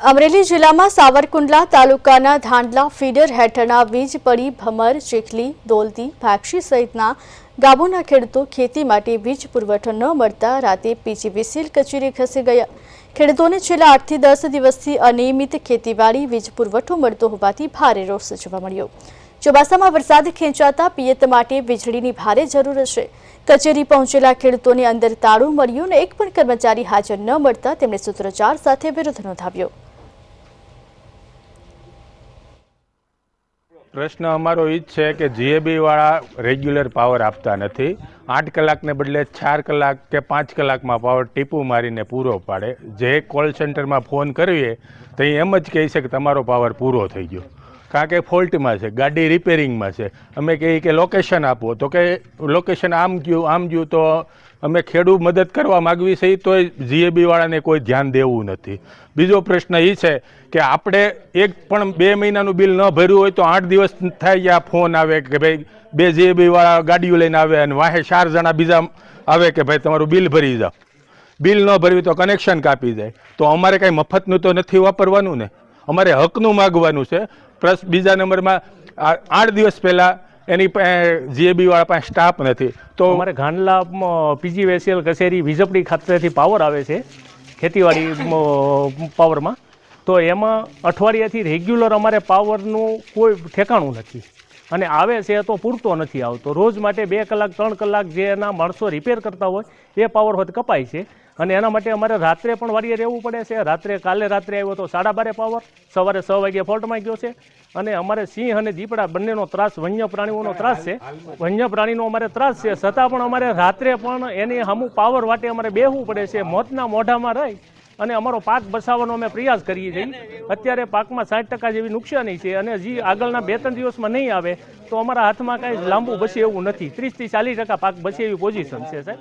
અમરેલી જિલ્લામાં સાવરકુંડલા તાલુકાના ધાંડલા ફીડર હેઠળના વીજ પડી ભમર, ચીખલી, દોલતી, ભાક્ષી સહિતના ગામોના ખેડૂતો ખેતી માટે વીજ પુરવઠો ન મળતા રાતે પીજીવીસીએલ કચેરી ખસી ગયા. ખેડૂતોને છેલ્લા આઠથી દસ દિવસથી અનિયમિત ખેતીવાડી વીજ પુરવઠો મળતો હોવાથી ભારે રોષ જોવા મળ્યો. ચોમાસામાં વરસાદ ખેંચાતા પિયત માટે વીજળીની ભારે જરૂર છે કચેરી પહોંચેલા ખેડૂતોને અંદર તાળું મળ્યું અને એક પણ કર્મચારી હાજર ન મળતા તેમણે સૂત્રોચ્ચાર સાથે વિરોધ નોંધાવ્યો. પ્રશ્ન અમારો એ જ છે કે જીએબીવાળા રેગ્યુલર પાવર આપતા નથી. આઠ કલાકને બદલે ચાર કલાક કે પાંચ કલાકમાં પાવર ટીપું મારીને પૂરો પાડે. જે કોલ સેન્ટરમાં ફોન કરીએ તો એમ જ કહી છે કે તમારો પાવર પૂરો થઈ ગયો. કારણ કે ફોલ્ટમાં છે, ગાડી રિપેરિંગમાં છે. અમે કહીએ કે લોકેશન આપો. તો કે લોકેશન આમ ગયું આમ ગયું. તો અમે ખેડૂત મદદ કરવા માગવી છે તોય જીએબીવાળાને કોઈ ધ્યાન દેવું નથી. બીજો પ્રશ્ન એ છે કે આપણે એક પણ બે મહિનાનું બિલ ન ભર્યું હોય તો આઠ દિવસ થાય ત્યાં ફોન આવે કે ભાઈ, બે જીએબી વાળા ગાડીઓ લઈને આવે અને વાહે ચાર જણા બીજા આવે કે ભાઈ, તમારું બિલ ભરી જાઓ. બિલ ન ભરવી તો કનેક્શન કાપી જાય. તો અમારે કાંઈ મફતનું તો નથી વાપરવાનું ને? અમારે હકનું માગવાનું છે. પ્લસ બીજા નંબરમાં આઠ દિવસ પહેલાં એની જીએબી વાળા પાસે સ્ટાફ નથી. તો અમારે ઘાંડલા પીજી વેસીએલ કચેરી વીજપડી ખાતેથી પાવર આવે છે, ખેતીવાડી પાવરમાં તો એમાં અઠવાડિયાથી રેગ્યુલર અમારે પાવરનું કોઈ ઠેકાણું નથી. અને આવે છે તો પૂરતો નથી આવતો. રોજ માટે બે કલાક, ત્રણ કલાક જે એના માણસો રિપેર કરતા હોય, એ પાવર હોત કપાય છે. અને એના માટે અમારે રાત્રે પણ વારીએ રહેવું પડે છે. રાત્રે, કાલે રાત્રે આવ્યો તો સાડા બારે પાવર સવારે છ વાગે ફોલ્ટમાં ગયો છે. અને અમારે સિંહ અને દીપડા બંનેનો ત્રાસ, વન્ય પ્રાણીઓનો ત્રાસ છે. વન્ય પ્રાણીનો અમારે ત્રાસ છે. છતાં પણ અમારે રાત્રે પણ એની અમુક પાવર વાટે અમારે બેહવું પડે છે. મોતના મોઢામાં રહી અને અમારો પાક બસાવવાનો અમે પ્રયાસ કરીએ છીએ. અત્યારે પાકમાં સાઠ ટકા જેવી નુકસાની છે અને હજી આગળના બે ત્રણ દિવસમાં નહીં આવે, તો અમારા હાથમાં કાંઈ લાંબુ બસે એવું નથી. ત્રીસથી ચાલીસ ટકા પાક બસે એવી પોઝિશન છે, સાહેબ.